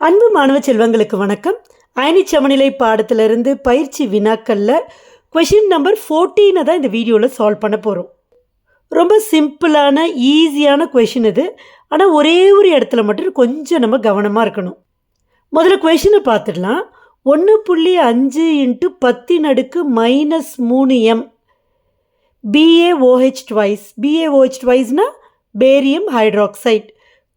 அன்பு மாணவ செல்வங்களுக்கு வணக்கம். அயனி சமநிலை பாடத்திலிருந்து பயிற்சி வினாக்களில் கொஷின் நம்பர் ஃபோர்டீனை தான் இந்த வீடியோவில் சால்வ் பண்ண போகிறோம் ரொம்ப சிம்பிளான ஈஸியான கொஷின் இது. ஆனால் ஒரே ஒரு இடத்துல மட்டும் கொஞ்சம் நம்ம கவனமாக இருக்கணும். முதல்ல கொஷினை பார்த்துடலாம் ஒன்று புள்ளி அஞ்சு இன்ட்டு பத்தின் அடுக்கு மைனஸ் மூணு எம் பிஏஓஹெச் ட்வைஸ் பிஏஓஹெச் ட்வைஸ்னால் பேரியம் ஹைட்ராக்சைட்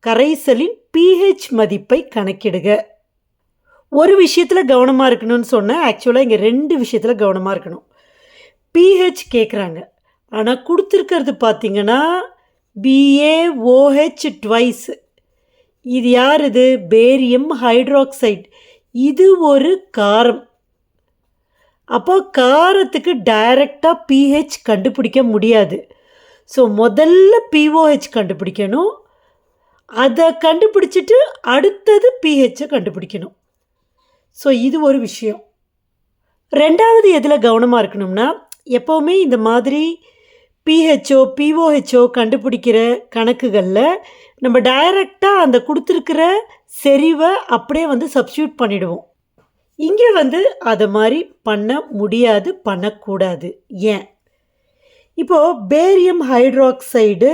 கரைசலின் பிஹெச் மதிப்பை கணக்கிடுக. ஒரு விஷயத்தில் கவனமாக இருக்கணும்னு சொன்னேன் ஆக்சுவலாக இங்கே ரெண்டு விஷயத்தில் கவனமாக இருக்கணும். பிஹெச் கேட்குறாங்க ஆனால் கொடுத்துருக்கிறது பார்த்தீங்கன்னா பிஏஓஹெச் ட்வைஸ் இது யார் இது? Barium hydroxide. இது ஒரு காரம். அப்போ காரத்துக்கு டைரெக்டாக பிஹெச் கண்டுபிடிக்க முடியாது. ஸோ முதல்ல பிஓஹெச் கண்டுபிடிக்கணும். அதை கண்டுபிடிச்சிட்டு அடுத்தது பிஹெச்சை கண்டுபிடிக்கணும். ஸோ இது ஒரு விஷயம். ரெண்டாவது எதில் கவனமாக இருக்கணும்னா எப்போவுமே இந்த மாதிரி பிஹெச்ஓ பிஓஹெச்ஓ கண்டுபிடிக்கிற கணக்குகளில் நம்ம டைரெக்டாக அந்த கொடுத்துருக்கிற செறிவை அப்படியே வந்து சப்ஸ்டியூட் பண்ணிவிடுவோம் இங்கே வந்து அதை மாதிரி பண்ண முடியாது பண்ணக்கூடாது. ஏன்? இப்போது பேரியம் ஹைட்ராக்சைடு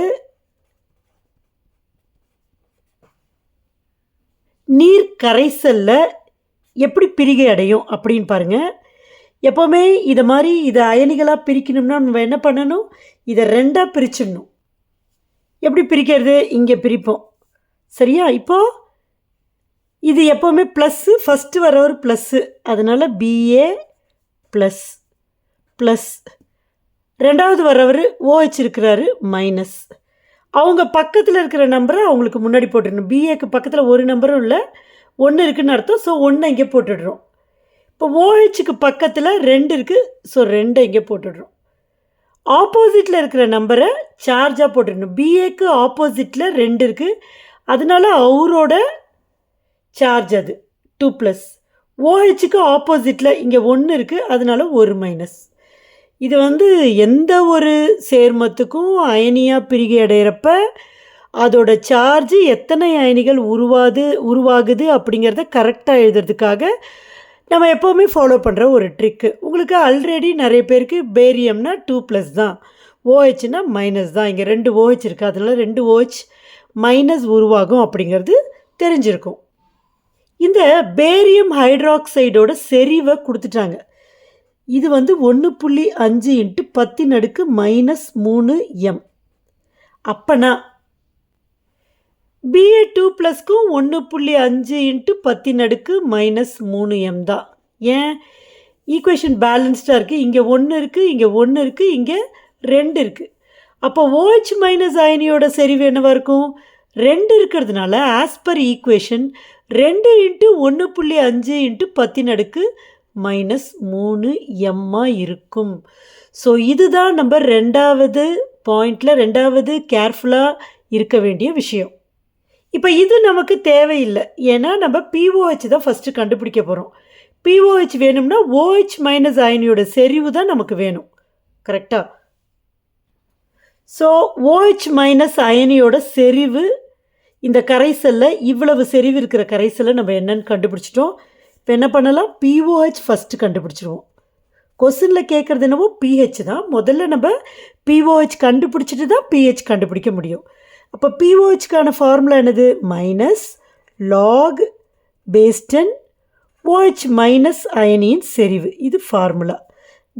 நீர் கரைசலில் எப்படி பிரிகை அடையும் அப்படின்னு பாருங்கள் எப்போவுமே இதை மாதிரி இதை அயனிகளாக பிரிக்கணும்னா நம்ம என்ன பண்ணணும்? இதை ரெண்டாக பிரிச்சிடணும். எப்படி பிரிக்கிறது? இங்கே பிரிப்போம். சரியா? இப்போது இது எப்போவுமே ப்ளஸ்ஸு ஃபஸ்ட்டு வர ஒரு ப்ளஸ்ஸு அதனால் பிஏ ப்ளஸ் ப்ளஸ் ரெண்டாவது வரவர் ஓஹெச் இருக்கிறாரு மைனஸ் அவங்க பக்கத்தில் இருக்கிற நம்பரை அவங்களுக்கு முன்னாடி போட்டுடணும். பிஏக்கு பக்கத்தில் ஒரு நம்பரும் இல்லை ஒன்று இருக்குதுன்னு அர்த்தம். ஸோ ஒன்று இங்கே போட்டுடுறோம். இப்போ ஓஹெச்சுக்கு பக்கத்தில் ரெண்டு இருக்குது ஸோ ரெண்டை இங்கே போட்டுடுறோம். ஆப்போசிட்டில் இருக்கிற நம்பரை சார்ஜாக போட்டுடணும். பிஏக்கு ஆப்போசிட்டில் ரெண்டு இருக்குது அதனால அவரோட சார்ஜ் அது. டூ ப்ளஸ் ஓஹெச்சுக்கு ஆப்போசிட்டில் இங்கே ஒன்று இருக்குது அதனால ஒரு மைனஸ் இது வந்து எந்த ஒரு சேர்மத்துக்கும் அயனியாக பிரிகை அடைகிறப்ப அதோட சார்ஜ் எத்தனை அயனிகள் உருவாது உருவாகுது அப்படிங்கிறத கரெக்டாக எழுதுறதுக்காக நம்ம எப்போவுமே ஃபாலோ பண்ணுற ஒரு ட்ரிக்கு உங்களுக்கு ஆல்ரெடி நிறைய பேருக்கு பேரியம்னா டூ ப்ளஸ் தான். ஓஹெச்னா மைனஸ் தான். இங்கே ரெண்டு ஓஹெச் இருக்குது அதில் ரெண்டு ஓஹெச் மைனஸ் உருவாகும் அப்படிங்கிறது தெரிஞ்சிருக்கும். இந்த பேரியம் ஹைட்ராக்சைடோட செறிவை கொடுத்துட்டாங்க. இது வந்து ஒன்று புள்ளி அஞ்சு இன்ட்டு பத்தின் அடுக்கு மைனஸ் மூணு எம் அப்பனா பிஏ டூ ப்ளஸ்க்கும் ஒன்று புள்ளி அஞ்சு இன்ட்டு பத்தின் அடுக்கு மைனஸ் மூணு எம் தான் ஏன்? ஈக்குவேஷன் பேலன்ஸ்டாக இருக்குது இங்கே ஒன்று இருக்குது இங்கே ஒன்று இருக்குது இங்கே ரெண்டு இருக்குது அப்போ ஓஹெச் மைனஸ் அயனியோட செறிவு என்னவாக இருக்கும்? ரெண்டு இருக்கிறதுனால ஆஸ் பர் ஈக்குவேஷன் ரெண்டு இன்ட்டு ஒன்று புள்ளி அஞ்சு இன்ட்டு பத்தின் அடுக்கு மைனஸ் மூணு எம்மா இருக்கும். ஸோ இதுதான் நம்ம ரெண்டாவது பாயிண்டில் ரெண்டாவது கேர்ஃபுல்லாக இருக்க வேண்டிய விஷயம். இப்போ இது நமக்கு தேவையில்லை. ஏன்னா நம்ம பிஓஹெச் தான் ஃபஸ்ட்டு கண்டுபிடிக்க போகிறோம் பிஓஹெச் வேணும்னா ஓஹெச் மைனஸ் அயனியோட செறிவு தான் நமக்கு வேணும். கரெக்டாக ஸோ ஓஹெச் மைனஸ் அயனியோட செறிவு இந்த கரைசலில் இவ்வளவு செறிவு இருக்கிற கரைசலை நம்ம என்னன்னு கண்டுபிடிச்சிட்டோம். இப்போ என்ன பண்ணலாம்? பிஓஹெச் ஃபஸ்ட்டு கண்டுபிடிச்சிருவோம். கொஸ்டினில் கேட்குறது என்னவோ பிஹெச் தான். முதல்ல நம்ம பிஓஹெச் கண்டுபிடிச்சிட்டு தான் பிஹெச் கண்டுபிடிக்க முடியும். அப்போ பிஓஹெச்க்கான ஃபார்முலா என்னது? Minus log base ten OH minus அயனியின் செறிவு. இது formula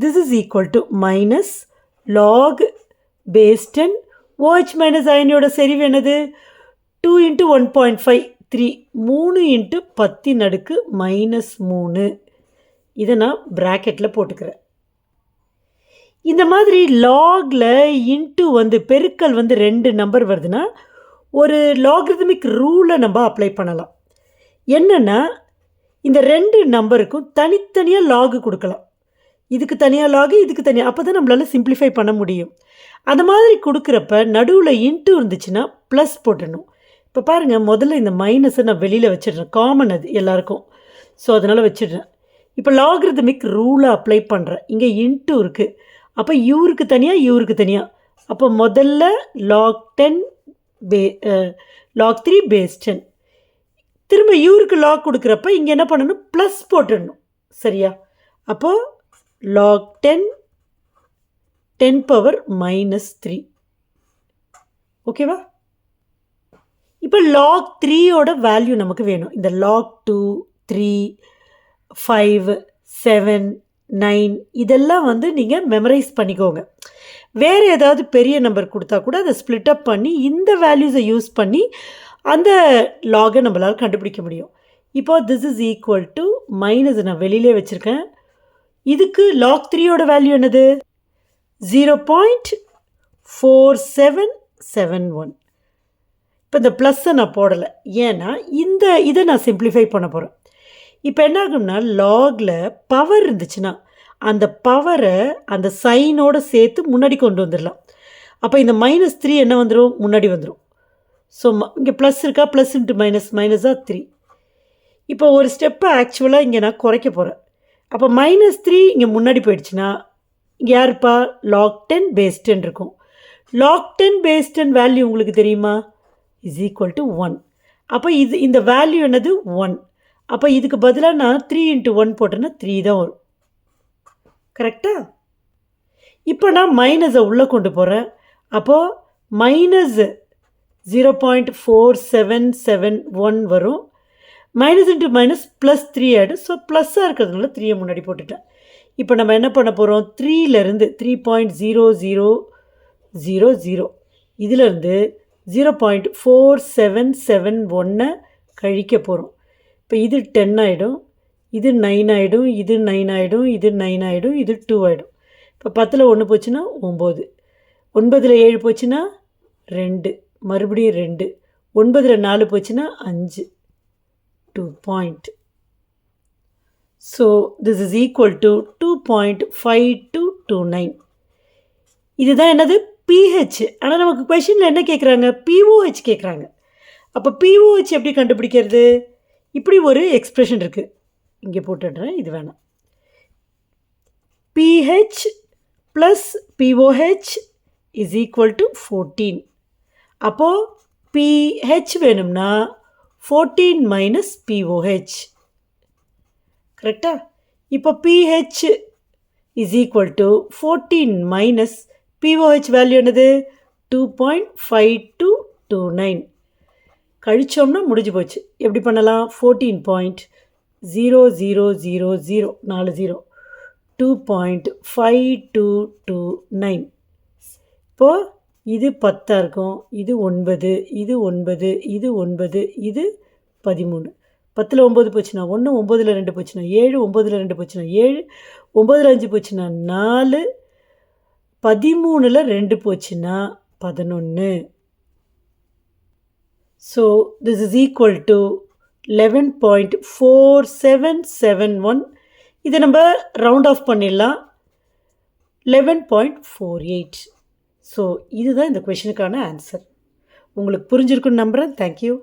this is equal to minus log base ten OH minus அயனியோட செறிவு என்னது? Two into one point five three மூணு இன்ட்டு பத்து நடுக்கு மைனஸ் மூணு. இதை நான் ப்ராக்கெட்டில் போட்டுக்கிறேன். இந்த மாதிரி லாகில் இன்ட்டு வந்து பெருக்கல் வந்து ரெண்டு நம்பர் வருதுன்னா ஒரு லாக்ரிதமிக் ரூலை நம்ம அப்ளை பண்ணலாம். என்னென்னா இந்த ரெண்டு நம்பருக்கும் தனித்தனியாக லாகு கொடுக்கலாம். இதுக்கு தனியாக லாகு இதுக்கு தனியாக அப்போ தான் நம்மளால் சிம்பிளிஃபை பண்ண முடியும். அந்த மாதிரி கொடுக்குறப்ப நடுவில் இன்ட்டு இருந்துச்சுன்னா ப்ளஸ் போட்டுடணும். இப்போ பாருங்கள் முதல்ல இந்த மைனஸை நான் வெளியில் வச்சிடுறேன். காமன் அது எல்லாருக்கும். ஸோ அதனால் வச்சிடுறேன். இப்போ லாகிரதமிக் ரூலை அப்ளை பண்ணுறேன் இங்கே இன்ட்டு இருக்குது அப்போ யூருக்கு தனியாக யூருக்கு தனியாக அப்போ முதல்ல லாக் டென் பே லாக் த்ரீ பேஸ் டென் திரும்ப திரும்ப யூருக்கு லாக் கொடுக்குறப்ப இங்கே என்ன பண்ணணும்? ப்ளஸ் போட்டுடணும். சரியா? அப்போது log ten ten power minus three ஓகேவா இப்போ லாக் த்ரீயோட வேல்யூ நமக்கு வேணும். இந்த log two three five seven nine இதெல்லாம் வந்து நீங்கள் மெமரைஸ் பண்ணிக்கோங்க. வேறு ஏதாவது பெரிய நம்பர் கொடுத்தா கூட அதை ஸ்ப்ளிட் அப் பண்ணி இந்த வேல்யூஸை யூஸ் பண்ணி அந்த லாகை நம்மளால் கண்டுபிடிக்க முடியும். இப்போது this is equal to minus நான் வெளியிலே வச்சுருக்கேன். இதுக்கு லாக் த்ரீயோட வேல்யூ என்னது? Zero point four seven seven one இப்போ இந்த ப்ளஸ்ஸை நான் போடலை. ஏன்னா இந்த இதை நான் சிம்பிளிஃபை பண்ண போகிறேன் இப்போ என்ன ஆகும்னா லாகில் பவர் இருந்துச்சுன்னா அந்த பவரை அந்த சைனோடு சேர்த்து முன்னாடி கொண்டு வந்துடலாம். அப்போ இந்த மைனஸ் த்ரீ என்ன வந்துடும் முன்னாடி வந்துடும் ஸோ இங்கே ப்ளஸ் இருக்கா? ப்ளஸ் இன்ட்டு மைனஸ் மைனஸாக த்ரீ இப்போ ஒரு ஸ்டெப்பை ஆக்சுவலாக இங்கே நான் குறைக்க போகிறேன் அப்போ மைனஸ் த்ரீ இங்கே முன்னாடி போயிடுச்சுன்னா இங்கே யாருப்பா லாக் டென் பேஸ் டென் இருக்கும். Log ten base ten value உங்களுக்கு தெரியுமா? இஸ் ஈக்குவல் டு ஒன் அப்போ இது இந்த வேல்யூ என்னது? ஒன் அப்போ இதுக்கு பதிலாக நான் த்ரீ இன்ட்டு ஒன் போட்டேன்னா த்ரீ தான் வரும். கரெக்டாக இப்போ நான் மைனஸை உள்ளே கொண்டு போகிறேன் அப்போது minus zero point four seven seven one வரும். Minus into minus plus three ஆகிடும் ஸோ ப்ளஸ்ஸாக இருக்கிறதுனால த்ரீயை முன்னாடி போட்டுட்டேன். இப்போ நம்ம என்ன பண்ண போகிறோம் த்ரீலேருந்து three point zero zero zero zero இதிலேருந்து zero point four seven seven ஒன்னை கழிக்க போகிறோம் இப்போ இது டென் ஆகிடும் இது நைன் ஆகிடும் இது நைன் ஆகிடும் இது நைன் ஆகிடும் இது டூ ஆகிடும் இப்போ பத்தில் ஒன்று போச்சுன்னா ஒம்பது ஒன்பதில் ஏழு போச்சுன்னா ரெண்டு மறுபடியும் ரெண்டு ஒன்பதில் நாலு போச்சுன்னா அஞ்சு. Two point so this is equal to two point five two two nine இதுதான் என்னது? பிஹெச் ஆனால் நமக்கு கொஷினில் என்ன கேட்குறாங்க பிஓஹெச் கேட்குறாங்க அப்போ பிஓஹெச் எப்படி கண்டுபிடிக்கிறது? இப்படி ஒரு எக்ஸ்ப்ரெஷன் இருக்குது இங்கே போட்டுடுறேன். இது வேணாம். PH plus pOH is equal to fourteen அப்போது பிஹெச் வேணும்னா ஃபோர்டீன் மைனஸ் பிஓஹெச் கரெக்டாக இப்போ pH is equal to fourteen minus pOH value என்னது? Two point five two two nine கழிச்சோம்னா முடிஞ்சு போச்சு. எப்படி பண்ணலாம்? Fourteen point zero zero zero zero நாலு zero two point five two two nine இப்போது இது பத்தாக இருக்கும். இது ஒன்பது இது ஒன்பது இது ஒன்பது இது பதிமூணு. பத்தில் ஒம்பது போச்சுன்னா ஒன்று ஒம்பதில் ரெண்டு போச்சுன்னா ஏழு ஒம்பதில் ரெண்டு போச்சுன்னா ஏழு ஒம்பதில் அஞ்சு போச்சுன்னா நாலு பதிமூணில் ரெண்டு போச்சுன்னா பதினொன்று so this is equal to eleven point four seven seven one இதை நம்ம ரவுண்ட் ஆஃப் பண்ணிடலாம். Eleven point four eight so இதுதான் இந்த கொஷனுக்கான ஆன்சர் உங்களுக்கு புரிஞ்சிருக்குன்னு நம்புகிறேன் தேங்க்யூ